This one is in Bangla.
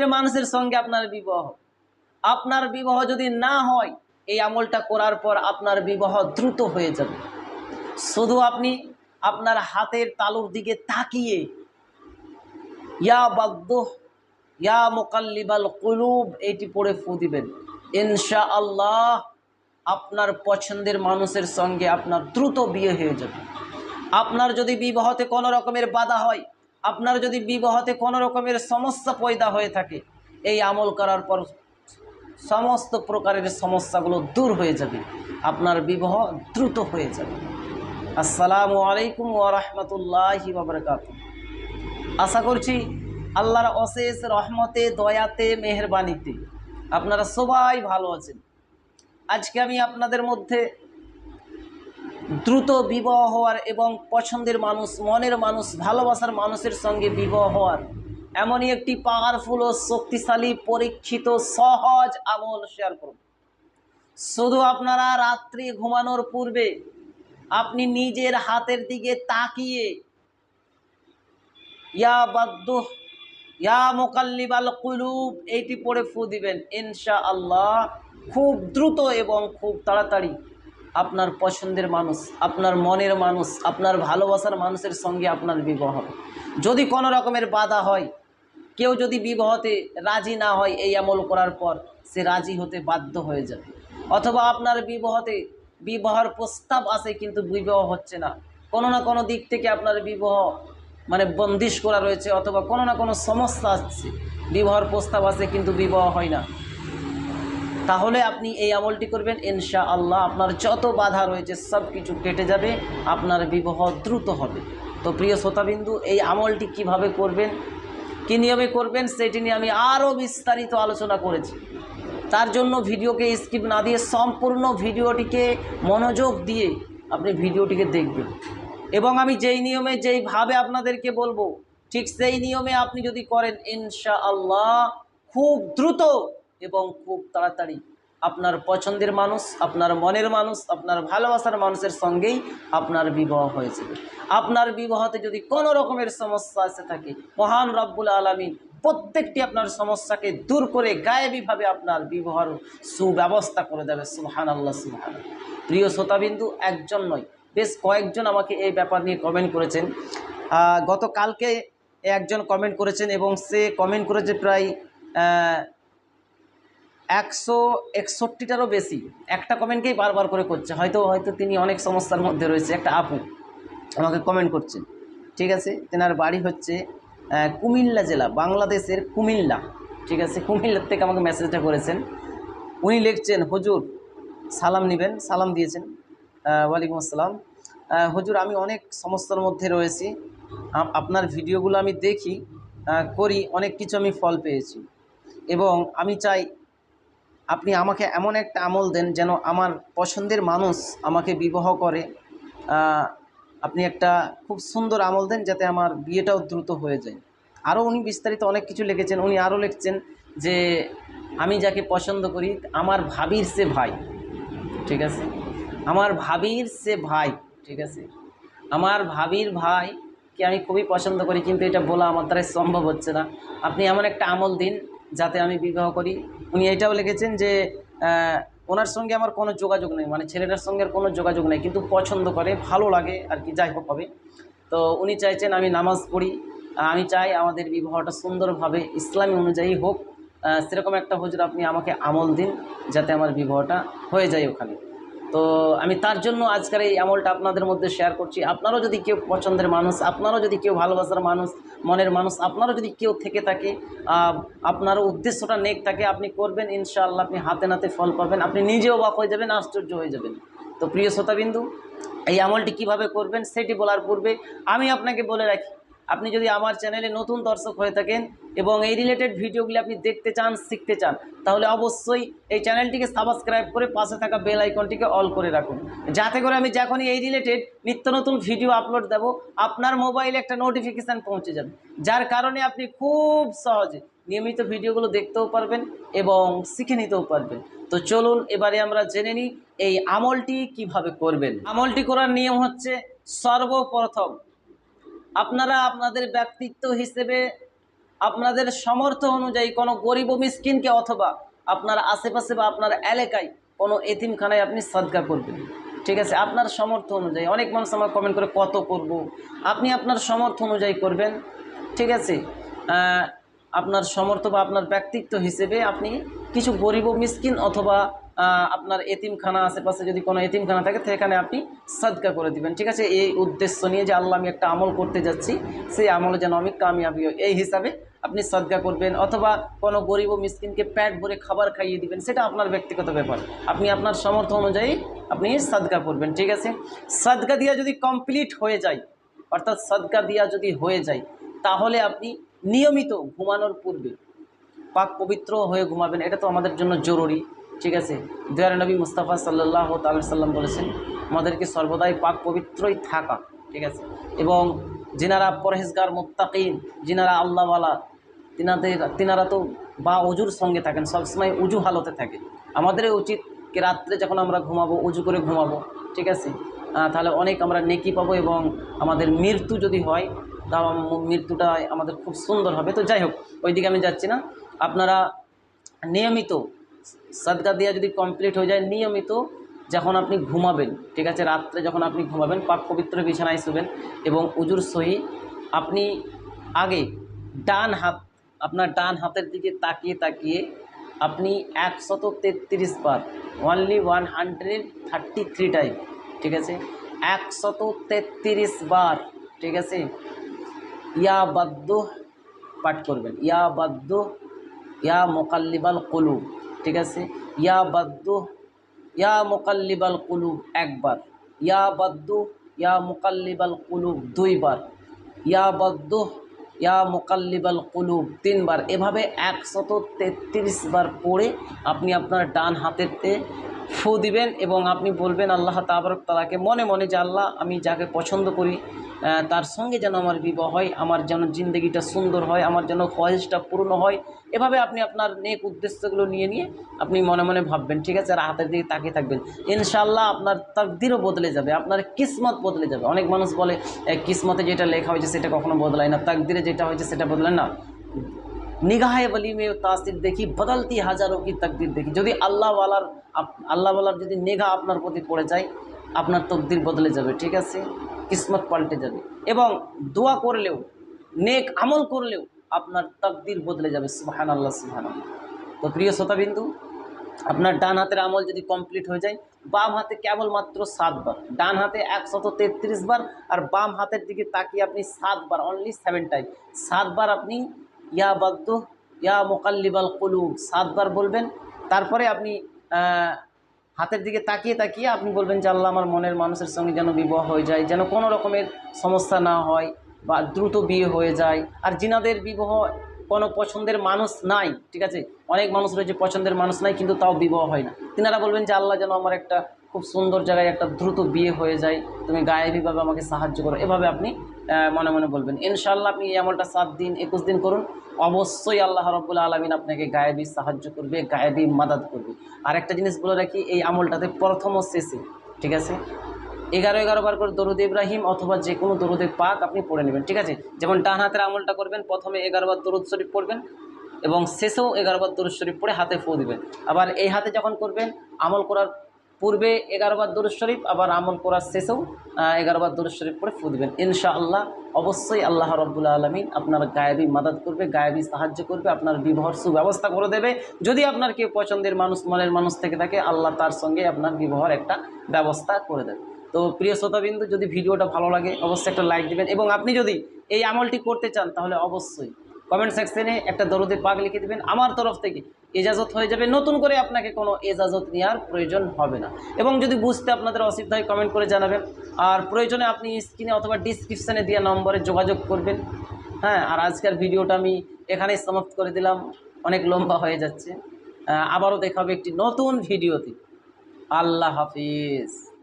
মনের মানুষের সঙ্গে আপনার বিবাহ। আপনার বিবাহ যদি না হয়, এই আমলটা করার পর আপনার বিবাহ দ্রুত হয়ে যাবে। শুধু আপনি আপনার হাতের তালুর দিকে তাকিয়ে, ইয়া বাদ্য ইয়া মোকাল্লিবাল কুলুব, এটি পড়ে ফু দিবেন। ইনশা আল্লাহ আপনার পছন্দের মানুষের সঙ্গে আপনার দ্রুত বিয়ে হয়ে যাবে। আপনার যদি বিবাহতে কোনো রকমের বাধা হয় আপনার যদি বিবাহতে কোনো রকমের সমস্যা পয়দা হয়ে থাকে, এই আমল করার পর সমস্ত প্রকারের সমস্যাগুলো দূর হয়ে যাবে, আপনার বিবাহ দ্রুত হয়ে যাবে। আসসালামু আলাইকুম ওরহমতুল্লাহি বাবরকাত আশা করছি আল্লাহর অশেষ রহমতে, দয়াতে, মেহরবানিতে আপনারা সবাই ভালো আছেন। আজকে আমি আপনাদের মধ্যে দ্রুত বিবাহ হওয়ার এবং পছন্দের মানুষ, মনের মানুষ, ভালোবাসার মানুষের সঙ্গে বিবাহ হওয়ার। এমনই একটি পাওয়ারফুল ও শক্তিশালী, পরীক্ষিত, সহজ আমল শেয়ার করব শুধু আপনারা রাত্রি ঘুমানোর পূর্বে আপনি নিজের হাতের দিকে তাকিয়ে, ইয়া বাদ্য ইয়া মোকাল্লিবাল কুলুব, এইটি পড়ে ফু দিবেন। ইনশা আল্লাহ খুব দ্রুত এবং খুব তাড়াতাড়ি। আপনার পছন্দের মানুষ, আপনার মনের মানুষ, আপনার ভালোবাসার মানুষের সঙ্গে আপনার বিবাহ। যদি কোনো রকমের বাধা হয়, কেউ যদি বিবাহতে রাজি না হয় এই আমল করার পর, সে রাজি হতে বাধ্য হয়ে যাবে। অথবা আপনার বিবাহতে বিবাহর প্রস্তাব আসে কিন্তু বিবাহ হচ্ছে না। কোনো না কোনো দিক থেকে আপনার বিবাহ মানে বন্দিশ করা রয়েছে, অথবা কোনো না কোনো সমস্যা আসছে বিবাহর প্রস্তাব আসে কিন্তু বিবাহ হয় না। তাহলে আপনি এই আমলটি করবেন ইনশা আল্লাহ আপনার যত বাধা রয়েছে সব কিছু কেটে যাবে, আপনার বিবাহ দ্রুত হবে। তো প্রিয় শ্রোতাবিন্দু, এই আমলটি কীভাবে করবেন, কী নিয়মে করবেন, সেটি নিয়ে আমি আরও বিস্তারিত আলোচনা করেছি। তার জন্য ভিডিওকে স্কিপ না দিয়ে সম্পূর্ণ ভিডিওটিকে মনোযোগ দিয়ে আপনি ভিডিওটিকে দেখবেন। এবং আমি যেই নিয়মে, যেইভাবে আপনাদেরকে বলব, ঠিক সেই নিয়মে আপনি যদি করেন ইনশা আল্লাহ খুব দ্রুত এবং খুব তাড়াতাড়ি। আপনার পছন্দের মানুষ, আপনার মনের মানুষ, আপনার ভালোবাসার মানুষের সঙ্গেই আপনার বিবাহ হয়ে যাবে। আপনার বিবাহতে যদি কোনো রকমের সমস্যা এসে থাকে, মহান রব্বুল আলমিন প্রত্যেকটি আপনার সমস্যাকে দূর করে গায়েবীভাবে আপনার বিবাহর সুব্যবস্থা করে দেবে। সুহান আল্লাহ সুহান প্রিয় শ্রোতাবিন্দু, একজন নয়, বেশ কয়েকজন আমাকে এই ব্যাপার নিয়ে কমেন্ট করেছেন। গতকালকে একজন কমেন্ট করেছেন এবং সে কমেন্ট করেছে প্রায় একশো একষট্টিটারও বেশি। একটা কমেন্টকেই বারবার করে করছে। হয়তো হয়তো তিনি অনেক সমস্যার মধ্যে রয়েছে। একটা আপু আমাকে কমেন্ট করছেন। ঠিক আছে? তেনার বাড়ি হচ্ছে কুমিল্লা জেলা, বাংলাদেশের কুমিল্লা। ঠিক আছে? কুমিল্লার থেকে আমাকে মেসেজটা করেছেন। উনি লিখছেন, হুজুর, সালাম নেবেন, সালাম দিয়েছেন। ওয়ালাইকুম আসসালাম। হুজুর, আমি অনেক সমস্যার মধ্যে রয়েছি। আপনার ভিডিওগুলো আমি দেখি করি, অনেক কিছু আমি ফল পেয়েছি। এবং আমি চাই আপনি আমাকে এমন একটা আমল দেন যেন আমার পছন্দের মানুষ আমাকে বিবাহ করে। আপনি একটা খুব সুন্দর আমল দেন যাতে আমার বিয়েটাও দ্রুত হয়ে যায়। আরও উনি বিস্তারিত অনেক কিছু লিখেছেন। উনি আরও লিখছেন যে, আমি যাকে পছন্দ করি, আমার ভাবির সে ভাই। ঠিক আছে? আমার ভাবির সে ভাই। ঠিক আছে? আমার ভাবির ভাইকে আমি খুবই পছন্দ করি, কিন্তু এটা বলা আমার দ্বারা সম্ভব হচ্ছে না। আপনি এমন একটা আমল দিন যাতে আমি বিবাহ করি। উনি এটাও লিখেছেন যে ওনার সঙ্গে আমার কোনো যোগাযোগ নেই মানে ছেলেটার সঙ্গে কোনো যোগাযোগ নেই, কিন্তু পছন্দ করে, ভালো লাগে আর কি, যাই হোক হবে। তো উনি চাইছেন আমি নামাজ পড়ি। আমি চাই আমাদের বিবাহটা সুন্দরভাবে ইসলামী অনুযায়ী হোক। সেরকম একটা হুজুর আপনি আমাকে আমল দিন, যাতে আমার বিবাহটা হয়ে যায় ওখানে। তো আমি তার জন্য আজকের এই আমলটা আপনাদের মধ্যে শেয়ার করছি। আপনারও যদি কেউ পছন্দের মানুষ, আপনারও যদি কেউ ভালোবাসার মানুষ, মনের মানুষ, আপনারও যদি কেউ থেকে থাকে আপনারও উদ্দেশ্যটা নেক থাকে, আপনি করবেন, ইনশাআল্লাহ আপনি হাতে নাতে ফল পাবেন, আপনি নিজেও অবাক হয়ে যাবেন, আশ্চর্য হয়ে যাবেন। তো প্রিয় শ্রোতাবিন্দু, এই আমলটি কীভাবে করবেন, সেটি বলার পূর্বে আমি আপনাকে বলে রাখি আপনি যদি আমার চ্যানেলে নতুন দর্শক হয়ে থাকেন এবং এই রিলেটেড ভিডিওগুলি আপনি দেখতে চান, শিখতে চান, তাহলে অবশ্যই এই চ্যানেলটিকে সাবস্ক্রাইব করে পাশে থাকা বেল আইকনটিকে অল করে রাখুন। যাতে করে আমি যখনই এই রিলেটেড নিত্য নতুন ভিডিও আপলোড দেব, আপনার মোবাইলে একটা নোটিফিকেশান পৌঁছে যাবে। যার কারণে আপনি খুব সহজে নিয়মিত ভিডিওগুলো দেখতেও পারবেন এবং শিখে নিতেও পারবেন। তো চলুন, এবারে আমরা জেনে নিই এই আমলটি কীভাবে করবেন। আমলটি করার নিয়ম হচ্ছে সর্বপ্রথম আপনারা আপনাদের ব্যক্তিত্ব হিসেবে, আপনাদের সমর্থ অনুযায়ী কোনো গরিব মিসকিনকে অথবা আপনার আশেপাশে বা আপনার এলাকায় কোনো এতিমখানায় আপনি সাদকা করবেন। ঠিক আছে? আপনার সমর্থ অনুযায়ী। অনেক মানুষ আমার কমেন্ট করে, কত করব? আপনি আপনার সমর্থ অনুযায়ী করবেন। ঠিক আছে? আপনার সমর্থ বা আপনার ব্যক্তিত্ব হিসেবে আপনি কিছু গরিব মিসকিন অথবা আপনার এতিমখানা আশেপাশে যদি কোনো এতিমখানা থাকে, সেখানে আপনি সাদকা করে দিবেন। ঠিক আছে? এই উদ্দেশ্য নিয়ে যে আল্লাহ আমি একটা আমল করতে যাচ্ছি, সেই আমলে যেন আমি কামিয়াবি এই হিসাবে আপনি সাদকা করবেন, অথবা কোনো গরিব ও মিসকিনকে প্যাট ভরে খাবার খাইয়ে দিবেন, সেটা আপনার ব্যক্তিগত ব্যাপার। আপনি আপনার সামর্থ্য অনুযায়ী আপনি সাদকা করবেন, ঠিক আছে? সাদকা দিয়া যদি কমপ্লিট হয়ে যায়, অর্থাৎ সাদকা দিয়া যদি হয়ে যায়, তাহলে আপনি নিয়মিত ঘুমানোর পূর্বে পাক পবিত্র হয়ে ঘুমাবেন। এটা তো আমাদের জন্য জরুরি। ঠিক আছে? দয়ার নবী মুস্তাফা সাল্লাহ সাল্লাম বলেছেন, আমাদেরকে সর্বদাই পাক পবিত্রই থাকা। ঠিক আছে? এবং যিনারা পরহেজগার, মুত্তাকিন, যিনারা আল্লাহওয়ালা, তিনাদের, তিনারা তো বা অজুর সঙ্গে থাকেন, সবসময় উজু হালতে থাকে। আমাদেরও উচিত কি রাত্রে যখন আমরা ঘুমাবো, উজু করে ঘুমাবো, ঠিক আছে? তাহলে অনেক আমরা নেকি পাবো এবং আমাদের মৃত্যু যদি হয় আম- মৃত্যুটা আমাদের খুব সুন্দর হবে। তো যাই হোক, ওইদিকে আমি যাচ্ছি না। আপনারা নিয়মিত সাদকা দেওয়া যদি কমপ্লিট হয়ে যায় নিয়মিত যখন আপনি ঘুমাবেন, ঠিক আছে? রাত্রে যখন আপনি ঘুমাবেন, পাক পবিত্র বিছানায় শুবেন এবং উজুর সহি, আপনি আগে ডান হাত, আপনার ডান হাতের দিকে তাকিয়ে তাকিয়ে আপনি একশত তেত্রিশ বার only one hundred thirty three time ঠিক আছে? একশত তেত্রিশ বার, ঠিক আছে? ইয়া বাদ্য পাঠ করবেন। ইয়া বাদ্য ইয়া মোকাল্লিবাল কুলুব। ঠিক আছে? ইয়া বাদ্য ইয়া মোকাল্লিবাল কুলুব একবার। ইয়া বাদ্য ইয়া মোকাল্লিবাল কুলুব দুইবার। ইয়া বাদ্য ইয়া মোকাল্লিবাল কুলুব তিনবার। এভাবে একশত তেত্রিশ বার পড়ে আপনি আপনার ডান হাতেতে ফু দিবেন এবং আপনি বলবেন, আল্লাহ তাবরক তালাকে মনে মনে যে, আল্লাহ, আমি যাকে পছন্দ করি তার সঙ্গে যেন আমার বিবাহ হয়, আমার যেন জিন্দগিটা সুন্দর হয়, আমার যেন খয়েজটা পূর্ণ হয়, এভাবে আপনি আপনার নেক উদ্দেশ্যগুলো নিয়ে নিয়ে আপনি মনে মনে ভাববেন, ঠিক আছে? আর হাতের দিকে তাকিয়ে থাকবেন। ইনশাল্লাহ আপনার তাকদিরও বদলে যাবে, আপনার কিসমত বদলে যাবে। অনেক মানুষ বলে কিসমতে যেটা লেখা হয়েছে সেটা কখনো বদলায় না, তাকদিরে যেটা হয়েছে সেটা বদলায় না। নিগাহে বলি মেয়ে তাসির দেখি, বদলতি হাজারো কি তকদির দেখি। যদি আল্লাহওয়ালার আল্লাহওয়ালার যদি নিগাহ আপনার প্রতি পড়ে যায়, আপনার তকদির বদলে যাবে, ঠিক আছে? কিসমত পাল্টে যাবে এবং দোয়া করলেও, নেক আমল করলেও আপনার তকদির বদলে যাবে সুহান আল্লাহ সুহান তো প্রিয় শ্রোতাবিন্দু, আপনার ডান হাতের আমল যদি কমপ্লিট হয়ে যায়, বাম হাতে কেবলমাত্র সাতবার, ডান হাতে একশত তেত্রিশ বার, আর বাম হাতের দিকে তাকিয়ে আপনি সাতবার অনলি সেভেন টাইম সাতবার আপনি, ইয়া বাদ্য ইয়া মোকাল্লিবাল কলুব, সাতবার বলবেন। তারপরে আপনি হাতের দিকে তাকিয়ে তাকিয়ে আপনি বলবেন যে আল্লাহ আমার মনের মানুষের সঙ্গে যেন বিবাহ হয়ে যায়, যেন কোনো রকমের সমস্যা না হয় বা দ্রুত বিয়ে হয়ে যায়। আর জিনাদের বিবাহ কোনো পছন্দের মানুষ নাই, ঠিক আছে? অনেক মানুষ রয়েছে পছন্দের মানুষ নাই, কিন্তু তাও বিবাহ হয় না। তিনারা বলবেন যে আল্লাহ যেন আমার একটা খুব সুন্দর জায়গায় একটা দ্রুত বিয়ে হয়ে যায়। তুমি গায়েবীভাবে আমাকে সাহায্য করো। এভাবে আপনি মনে মনে বলবেন। ইনশাআল্লাহ আপনি এই আমলটা সাত দিন, একুশ দিন করুন। অবশ্যই আল্লাহ রব্বুল্লা আলমিন আপনাকে গায়েবী সাহায্য করবে, গায়েবী মাদাদ করবে। আর একটা জিনিস বলে রাখি, এই আমলটাতে প্রথম ও শেষে, ঠিক আছে? এগারো এগারো বার করে দরুদ ইব্রাহিম অথবা যে কোনো দরুদে পাক আপনি পড়ে নেবেন, ঠিক আছে? যেমন ডান হাতের আমলটা করবেন, প্রথমে এগারো বার দরুদ শরীফ পড়বেন এবং শেষেও এগারো বার দরুদ শরীফ পড়ে হাতে ফু দিবেন। আবার এই হাতে যখন করবেন, আমল করার পূর্বে এগারো বার দরুদ শরীফ, আবার আমল করার শেষেও এগারো বার দরুদ শরীফ পড়ে ফু দিবেন ইনশাআল্লাহ, অবশ্যই আল্লাহ রব্বুল্লা আলমিন আপনার গায়েবী মাদাত করবে, গায়েবী সাহায্য করবে, আপনার বিবাহর সুব্যবস্থা করে দেবে। যদি আপনার কেউ পছন্দের মানুষ, মনের মানুষ থেকে থাকে, আল্লাহ তার সঙ্গে আপনার বিবাহর একটা ব্যবস্থা করে দেবে। তো প্রিয় শ্রোতাবিন্দু, যদি ভিডিওটা ভালো লাগে, অবশ্যই একটা লাইক দিবেন। এবং আপনি যদি এই আমলটি করতে চান, তাহলে অবশ্যই কমেন্ট সেকশনে একটা দরদে পাক লিখে দেবেন। আমার তরফ থেকে এজাজত হয়ে যাবে। নতুন করে আপনাকে কোনো এজাজত নেওয়ার প্রয়োজন হবে না। এবং যদি বুঝতে আপনাদের অসুবিধা হয় কমেন্ট করে জানাবেন। আর প্রয়োজনে আপনি স্ক্রিনে অথবা ডিসক্রিপশানে দেওয়া নম্বরে যোগাযোগ করবেন। হ্যাঁ আর আজকের ভিডিওটা আমি এখানেই সমাপ্ত করে দিলাম। অনেক লম্বা হয়ে যাচ্ছে। আবারও আবারও দেখাবে একটি নতুন ভিডিওতে। আল্লাহ হাফিজ।